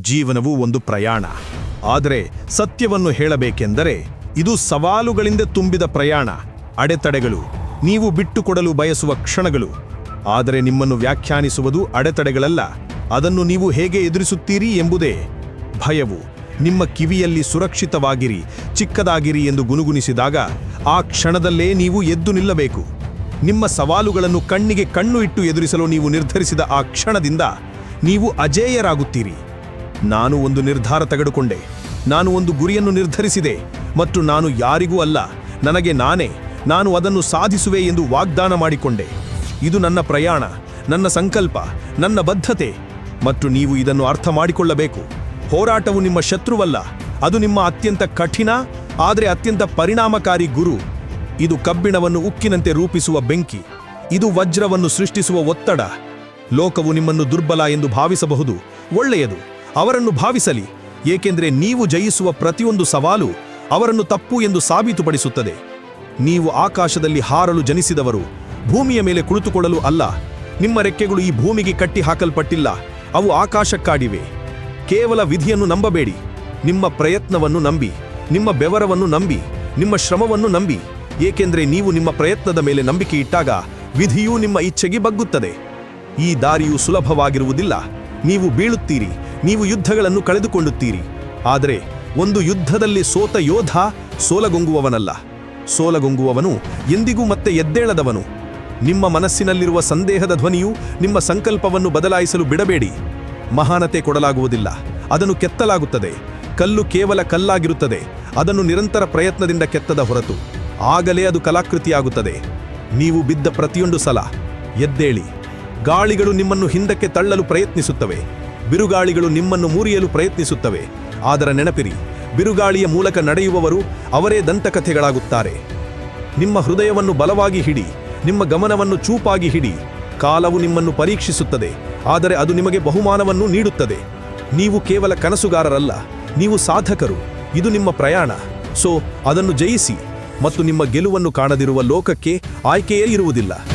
ಜೀವನವು ಒಂದು ಪ್ರಯಾಣ. ಆದರೆ ಸತ್ಯವನ್ನು ಹೇಳಬೇಕೆಂದರೆ ಇದು ಸವಾಲುಗಳಿಂದ ತುಂಬಿದ ಪ್ರಯಾಣ. ಅಡೆತಡೆಗಳು. ನೀವು ಬಿಟ್ಟುಕೊಡಲು ಬಯಸುವ ಕ್ಷಣಗಳು. ಆದರೆ ನಿಮ್ಮನ್ನು ವ್ಯಾಖ್ಯಾನಿಸುವುದು ಅಡೆತಡೆಗಳಲ್ಲ. ಅದನ್ನು ನೀವು ಹೇಗೆ ಎದುರಿಸುತ್ತೀರಿ ಎಂಬುದೇ. ಭಯವು. ನಿಮ್ಮ ಕಿವಿಯಲ್ಲಿ ಸುರಕ್ಷಿತವಾಗಿರಿ, ಚಿಕ್ಕದಾಗಿರಿ ಎಂದು ಗುನುಗುಣಿಸಿದಾಗ ಆ ಕ್ಷಣದಲ್ಲೇ ನೀವು ಎದ್ದು ನಿಲ್ಲಬೇಕು. ನಿಮ್ಮ ಸವಾಲುಗಳನ್ನು ಕಣ್ಣಿಗೆ ಕಣ್ಣು ಇಟ್ಟು ಎದುರಿಸಲು ನೀವು ನಿರ್ಧರಿಸಿದ ಆ ಕ್ಷಣದಿಂದ ನೀವು ಅಜೇಯರಾಗುತ್ತೀರಿ. ನಾನು ಒಂದು ನಿರ್ಧಾರ ತೆಗೆದುಕೊಂಡೆ. ನಾನು ಒಂದು ಗುರಿಯನ್ನು ನಿರ್ಧರಿಸಿದೆ ಮತ್ತು ನಾನು ಯಾರಿಗೂ ಅಲ್ಲ. ನನಗೆ ನಾನೇ. ನಾನು ಅದನ್ನು ಸಾಧಿಸುವೆ ಎಂದು ವಾಗ್ದಾನ ಮಾಡಿಕೊಂಡೆ. ಇದು ನನ್ನ ಪ್ರಯಾಣ, ನನ್ನ ಸಂಕಲ್ಪ, ನನ್ನ ಬದ್ಧತೆ. ಮತ್ತು ನೀವು ಇದನ್ನು ಅರ್ಥ ಮಾಡಿಕೊಳ್ಳಬೇಕು. ಹೋರಾಟವು ನಿಮ್ಮ ಶತ್ರುವಲ್ಲ. ಅದು ನಿಮ್ಮ ಅತ್ಯಂತ ಕಠಿಣ, ಆದರೆ ಅತ್ಯಂತ ಪರಿಣಾಮಕಾರಿ ಗುರು. ಇದು ಕಬ್ಬಿಣವನ್ನು ಉಕ್ಕಿನಂತೆ ರೂಪಿಸುವ ಬೆಂಕಿ. ಇದು ವಜ್ರವನ್ನು ಸೃಷ್ಟಿಸುವ ಒತ್ತಡ. ಲೋಕವು ನಿಮ್ಮನ್ನು ದುರ್ಬಲ ಎಂದು ಭಾವಿಸಬಹುದು. ಒಳ್ಳೆಯದು. ಅವರನ್ನು ಭಾವಿಸಲಿ, ಏಕೆಂದರೆ ನೀವು ಜಯಿಸುವ ಪ್ರತಿಯೊಂದು ಸವಾಲು ಅವರನ್ನು ತಪ್ಪು ಎಂದು ಸಾಬೀತುಪಡಿಸುತ್ತದೆ. ನೀವು ಆಕಾಶದಲ್ಲಿ ಹಾರಲು ಜನಿಸಿದವರು ಭೂಮಿಯ ಮೇಲೆ ಕುಳಿತುಕೊಳ್ಳಲು ಅಲ್ಲ, ನಿಮ್ಮ ರೆಕ್ಕೆಗಳು ಈ ಭೂಮಿಗೆ ಕಟ್ಟಿ ಹಾಕಲ್ಪಟ್ಟಿಲ್ಲ ಅವು ಆಕಾಶಕ್ಕಾಡಿವೆ ಕೇವಲ ವಿಧಿಯನ್ನು ನಂಬಬೇಡಿ, ನಿಮ್ಮ ಪ್ರಯತ್ನವನ್ನು ನಂಬಿ, ನಿಮ್ಮ ಬೆವರವನ್ನು ನಂಬಿ, ನಿಮ್ಮ ಶ್ರಮವನ್ನು ನಂಬಿ, ಏಕೆಂದರೆ ನೀವು ನಿಮ್ಮ ಪ್ರಯತ್ನದ ಮೇಲೆ ನಂಬಿಕೆ ಇಟ್ಟಾಗ ವಿಧಿಯೂ ನಿಮ್ಮ ಇಚ್ಛೆಗೆ ಬಗ್ಗುತ್ತದೆ. ಈ ದಾರಿಯು ಸುಲಭವಾಗಿರುವುದಿಲ್ಲ, ನೀವು ಬೀಳುತ್ತೀರಿ. ನೀವು ಯುದ್ಧಗಳನ್ನು ಕಳೆದುಕೊಳ್ಳುತ್ತೀರಿ. ಆದರೆ ಒಂದು ಯುದ್ಧದಲ್ಲಿ ಸೋತ ಯೋಧ ಸೋಲಗೊಂಗುವವನಲ್ಲ. ಸೋಲಗೊಂಗುವವನು ಎಂದಿಗೂ ಮತ್ತೆ ಎದ್ದೇಳದವನು. ನಿಮ್ಮ ಮನಸ್ಸಿನಲ್ಲಿರುವ ಸಂದೇಹದ ಧ್ವನಿಯು ನಿಮ್ಮ ಸಂಕಲ್ಪವನ್ನು ಬದಲಾಯಿಸಲು ಬಿಡಬೇಡಿ. ಮಹಾನತೆ ಕೊಡಲಾಗುವುದಿಲ್ಲ. ಅದನ್ನು ಕೆತ್ತಲಾಗುತ್ತದೆ. ಕಲ್ಲು ಕೇವಲ ಕಲ್ಲಾಗಿರುತ್ತದೆ. ಅದನ್ನು ನಿರಂತರ ಪ್ರಯತ್ನದಿಂದ ಕೆತ್ತದ ಹೊರತು. ಆಗಲೇ ಅದು ಕಲಾಕೃತಿಯಾಗುತ್ತದೆ. ನೀವು ಬಿದ್ದ ಪ್ರತಿಯೊಂದು ಸಲ ಎದ್ದೇಳಿ. ಗಾಳಿಗಳು ನಿಮ್ಮನ್ನು ಹಿಂದಕ್ಕೆ ತಳ್ಳಲು ಪ್ರಯತ್ನಿಸುತ್ತವೆ. ಬಿರುಗಾಳಿಗಳು ನಿಮ್ಮನ್ನು ಮುರಿಯಲು ಪ್ರಯತ್ನಿಸುತ್ತವೆ. ಆದರೆ ನೆನಪಿರಿ, ಬಿರುಗಾಳಿಯ ಮೂಲಕ ನಡೆಯುವವರು ಅವರೇ ದಂತಕಥೆಗಳಾಗುತ್ತಾರೆ. ನಿಮ್ಮ ಹೃದಯವನ್ನು ಬಲವಾಗಿ ಹಿಡಿ, ನಿಮ್ಮ ಗಮನವನ್ನು ಚೂಪಾಗಿ ಹಿಡಿ, ಕಾಲವು ನಿಮ್ಮನ್ನು ಪರೀಕ್ಷಿಸುತ್ತದೆ, ಆದರೆ ಅದು ನಿಮಗೆ ಬಹುಮಾನವನ್ನು ನೀಡುತ್ತದೆ. ನೀವು ಕೇವಲ ಕನಸುಗಾರರಲ್ಲ, ನೀವು ಸಾಧಕರು, ಇದು ನಿಮ್ಮ ಪ್ರಯಾಣ. ಸೊ, ಅದನ್ನು ಜಯಿಸಿ, ಮತ್ತು ನಿಮ್ಮ ಗೆಲುವನ್ನು ಕಾಣದಿರುವ ಲೋಕಕ್ಕೆ ಆಯ್ಕೆಯೇ ಇರುವುದಿಲ್ಲ.